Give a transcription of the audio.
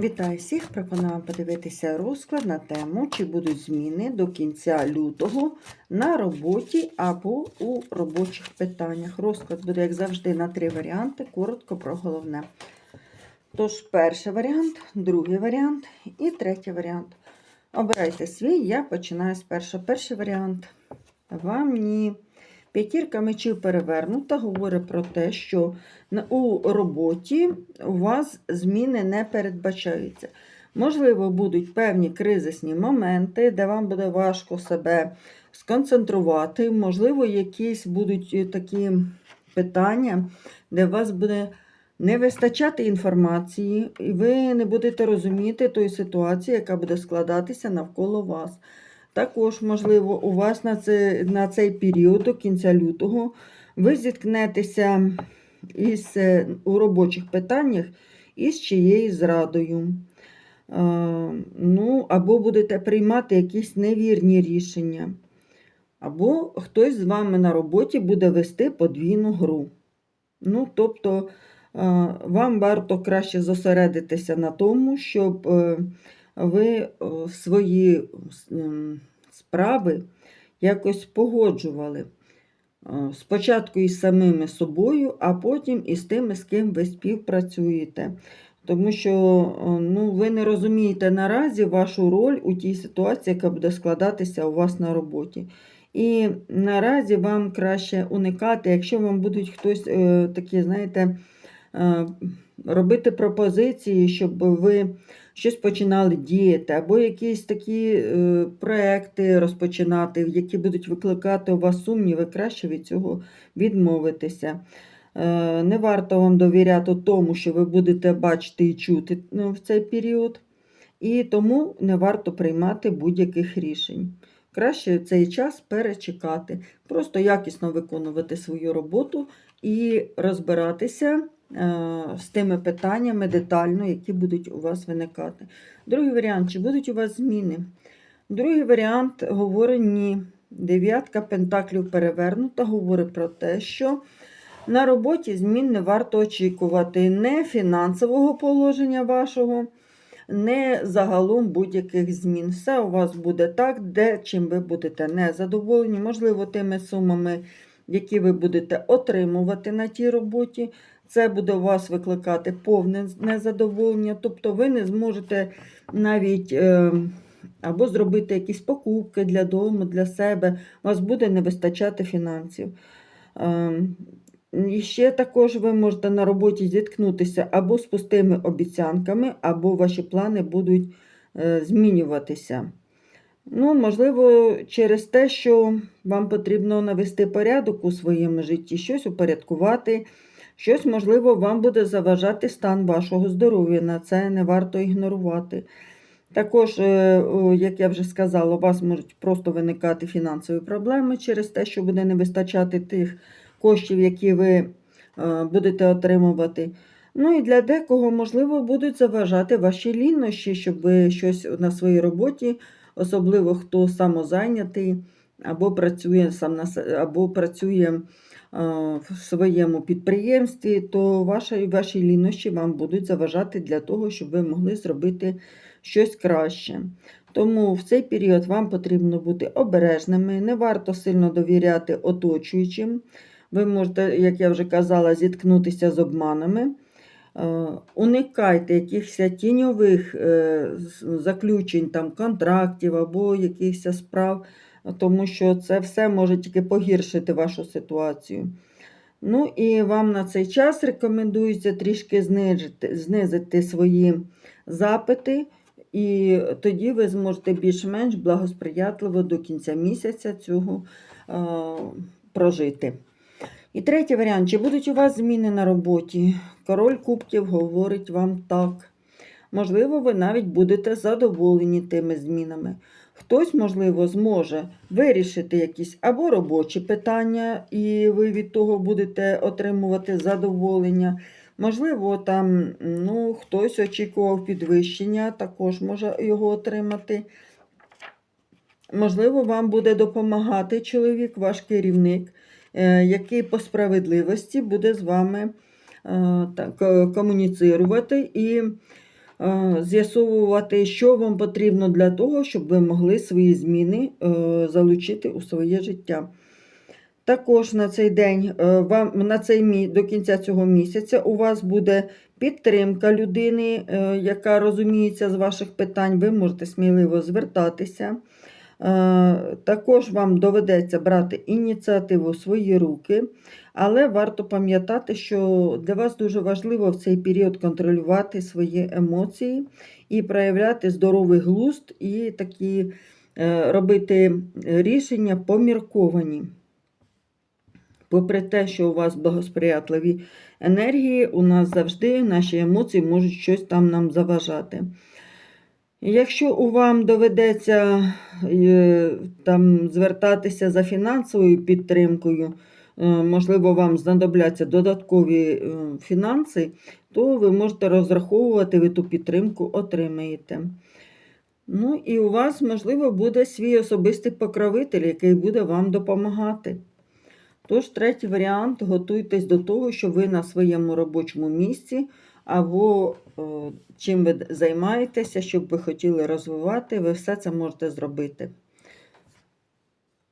Вітаю всіх! Пропоную подивитися розклад на тему, чи будуть зміни до кінця лютого на роботі або у робочих питаннях. Розклад буде, як завжди, на три варіанти, коротко про головне. Тож, перший варіант, другий варіант і третій варіант. Обирайте свій, я починаю з першого. Перший варіант. Вам ні. П'ятірка мечів перевернута, говорить про те, що у роботі у вас зміни не передбачаються. Можливо, будуть певні кризисні моменти, де вам буде важко себе сконцентрувати. Можливо, якісь будуть е, такі питання, де вас буде не вистачати інформації, і ви не будете розуміти тої ситуації, яка буде складатися навколо вас. Також, можливо, у вас на, це, на цей період до кінця лютого ви зіткнетеся із, е, у робочих питаннях із чиєю зрадою. Е, ну, або будете приймати якісь невірні рішення. Або хтось з вами на роботі буде вести подвійну гру. Ну, тобто, е, вам варто краще зосередитися на тому, щоб ви е, свої справи якось погоджували. Е, Спочатку із самими собою, а потім із тими, з ким ви співпрацюєте. Тому що е, ну, ви не розумієте наразі вашу роль у тій ситуації, яка буде складатися у вас на роботі. І наразі вам краще уникати, якщо вам будуть хтось такі, знаєте, робити пропозиції, щоб ви щось починали діяти, або якісь такі е, проекти розпочинати, які будуть викликати у вас сумніви, краще від цього відмовитися. Е, Не варто вам довіряти тому, що ви будете бачити і чути ну, в цей період, і тому не варто приймати будь-яких рішень. Краще цей час перечекати, просто якісно виконувати свою роботу і розбиратися з тими питаннями детально, які будуть у вас виникати. Другий варіант, чи будуть у вас зміни? Другий варіант говорить ні. Дев'ятка пентаклів перевернута, говорить про те, що на роботі змін не варто очікувати не фінансового положення вашого, не загалом будь-яких змін. Все у вас буде так, де чим ви будете незадоволені, можливо, тими сумами, які ви будете отримувати на тій роботі. Це буде у вас викликати повне незадоволення, тобто ви не зможете навіть е, або зробити якісь покупки для дому, для себе, у вас буде не вистачати фінансів. Е, і ще також ви можете на роботі зіткнутися або з пустими обіцянками, або ваші плани будуть е, змінюватися. Ну, можливо, через те, що вам потрібно навести порядок у своєму житті, щось упорядкувати, щось, можливо, вам буде заважати стан вашого здоров'я. На це не варто ігнорувати. Також, е, як я вже сказала, у вас можуть просто виникати фінансові проблеми через те, що буде не вистачати тих коштів, які ви е, будете отримувати. Ну і для декого, можливо, будуть заважати ваші лінощі, щоб ви щось на своїй роботі, особливо хто самозайнятий, або працює сам на або працює в своєму підприємстві, то ваші, ваші лінощі вам будуть заважати для того, щоб ви могли зробити щось краще. Тому в цей період вам потрібно бути обережними, не варто сильно довіряти оточуючим. Ви можете, як я вже казала, зіткнутися з обманами. Е, Уникайте якихось тіньових е, заключень, там, контрактів або якихось справ, тому що це все може тільки погіршити вашу ситуацію. Ну і вам на цей час рекомендується трішки знижити, знизити свої запити, і тоді ви зможете більш-менш благосприятливо до кінця місяця цього е, прожити. І третій варіант: чи будуть у вас зміни на роботі? Король кубків говорить вам так. Можливо, ви навіть будете задоволені тими змінами. Хтось, можливо, зможе вирішити якісь або робочі питання, і ви від того будете отримувати задоволення. Можливо, там ну, хтось очікував підвищення, також може його отримати. Можливо, вам буде допомагати чоловік, ваш керівник, е, який по справедливості буде з вами е, так, е, комуніцирувати і з'ясовувати, що вам потрібно для того, щоб ви могли свої зміни е, залучити у своє життя. Також на цей день, е, вам, на цей до кінця цього місяця у вас буде підтримка людини, е, яка розуміється з ваших питань. Ви можете сміливо звертатися. Е, Також вам доведеться брати ініціативу в свої руки, але варто пам'ятати, що для вас дуже важливо в цей період контролювати свої емоції і проявляти здоровий глузд і такі е, робити рішення помірковані. Попри те, що у вас благосприятливі енергії, у нас завжди наші емоції можуть щось там нам заважати. Якщо вам доведеться е, там, звертатися за фінансовою підтримкою, е, можливо, вам знадобляться додаткові е, фінанси, то ви можете розраховувати, ви ту підтримку отримаєте. Ну і у вас, можливо, буде свій особистий покровитель, який буде вам допомагати. Тож, третій варіант, готуйтесь до того, що ви на своєму робочому місці або чим ви займаєтеся, що б ви хотіли розвивати, ви все це можете зробити.